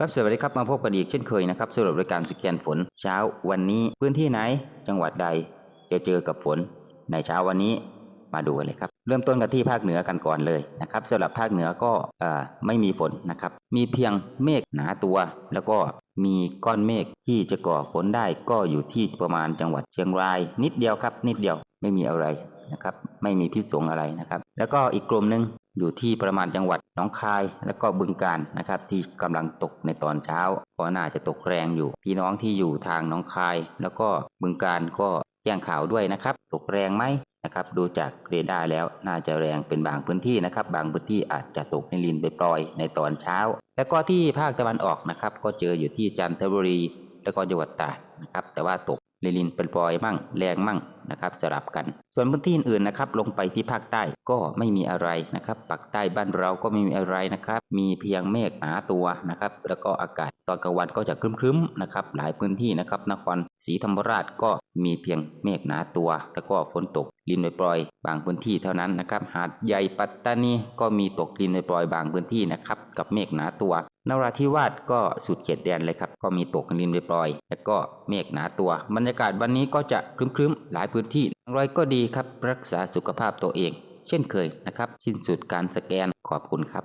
ครับสวัสดีครับมาพบกันอีกเช่นเคยนะครับสำหรับรายการสแกนฝนเช้าวันนี้พื้นที่ไหน จังหวัดใดจะเจอกับฝนในเช้าวันนี้มาดูกันเลยครับ เริ่มต้นกันที่ภาคเหนือกันก่อนเลยนะครับสำหรับภาคเหนือก็ไม่มีฝนนะครับ มีเพียงเมฆหนาตัว แล้วก็มีก้อนเมฆที่จะก่อฝนได้ก็อยู่ที่ประมาณจังหวัดเชียงราย นิดเดียวครับ นิดเดียวไม่มีอะไรนะครับ ไม่มีพิษสงอะไรนะครับ แล้วก็อีกกลุ่มหนึ่งอยู่ที่ประมาณจังหวัดหนองคาย แล้วก็บึงกาฬนะครับ ที่กำลังตกในตอนเช้าก็น่าจะตกแรงอยู่ พี่น้องที่อยู่ทางหนองคาย แล้วก็บึงกาฬก็แจ้งข่าวด้วยนะครับ ตกแรงไหมนะครับ ดูจากเรดาร์แล้วน่าจะแรงเป็นบางพื้นที่นะครับ บางพื้นที่อาจจะตกในลินไปปล่อยในตอนเช้า แล้วก็ที่ภาคตะวันออกนะครับ ก็เจออยู่ที่จันทบุรี แล้วก็จังหวัดตราดนะครับ แต่ว่าตกลลินเป็นปล่อยมั่งแรงมั่งนะครับ สลับกัน ส่วนพื้นที่อื่นนะครับ ลงไปที่ภาคใต้ก็ไม่มีอะไรนะครับปักใต้บ้านเราก็ไม่มีอะไรนะครับ มีเพียงเมฆหนาตัวนะครับ แล้วก็อากาศ ตอนกลางวันก็จะครึ้มๆนะครับ หลายพื้นที่นะครับ นครศรีธรรมราชก็มีเพียงเมฆหนาตัว แล้วก็ฝนตกลินปล่อยๆบางพื้นที่เท่านั้นนะครับ หาดใหญ่ปัตตานีก็มีตกลินปล่อยๆบางพื้นที่นะครับ กับเมฆหนาตัวนราธิวาสก็สุดเขตแดนเลยครับ ก็มีตกลินปล่อยๆแล้วก็เมฆหนาตัว บรรยากาศวันนี้ก็จะครึ้มๆ หลายพื้นที่อย่างไรก็ดีครับ รักษาสุขภาพตัวเอง เช่นเคยนะครับ สิ้นสุดการสแกนขอบคุณครับ